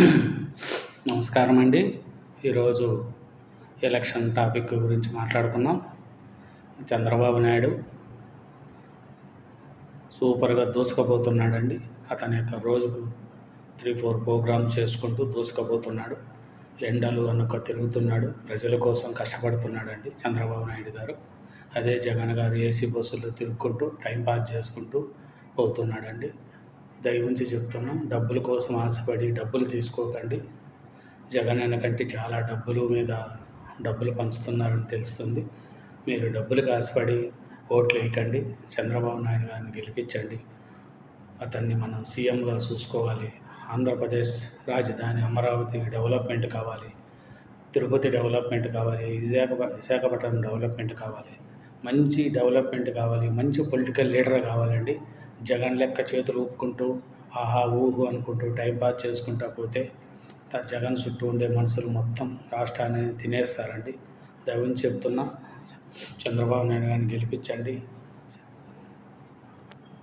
నమస్కారం అండి ఈరోజు ఎలక్షన్ టాపిక్ గురించి మాట్లాడుకున్నాం చంద్రబాబు నాయుడు సూపర్గా దూసుకుపోతున్నాడండి. అతని యొక్క రోజుకు త్రీ ఫోర్ ప్రోగ్రామ్ చేసుకుంటూ దూసుకుపోతున్నాడు. ఎండలు అనుక తిరుగుతున్నాడు. ప్రజల కోసం కష్టపడుతున్నాడండి చంద్రబాబు నాయుడు గారు. అదే జగన్ గారు ఏసీ బస్సులో తిరుక్కుంటూ టైం పాస్ చేసుకుంటూ పోతున్నాడండి. దయవుంచి చెప్తున్నాం డబ్బుల కోసం ఆశపడి డబ్బులు తీసుకోకండి. జగన్ కంటే చాలా డబ్బులు మీద డబ్బులు పంచుతున్నారని తెలుస్తుంది. మీరు డబ్బులకు ఆశపడి ఓట్లు వేయకండి. చంద్రబాబు నాయుడు గారిని గెలిపించండి. అతన్ని మనం సీఎంగా చూసుకోవాలి. ఆంధ్రప్రదేశ్ రాజధాని అమరావతి డెవలప్మెంట్ కావాలి. తిరుపతి డెవలప్మెంట్ కావాలి. విశాఖ విశాఖపట్నం డెవలప్మెంట్ కావాలి. మంచి డెవలప్మెంట్ కావాలి. మంచి పొలిటికల్ లీడర్ కావాలండి. జగన్ లెక్క చేతులు ఊపుకుంటూ ఆహా ఊహు అనుకుంటూ టైం పాస్ చేసుకుంటా పోతే జగన్ చుట్టూ ఉండే మనుషులు మొత్తం రాష్ట్రాన్ని తినేస్తారండి. దయవుంచి చెప్తున్నా చంద్రబాబు నాయుడు గారిని గెలిపించండి.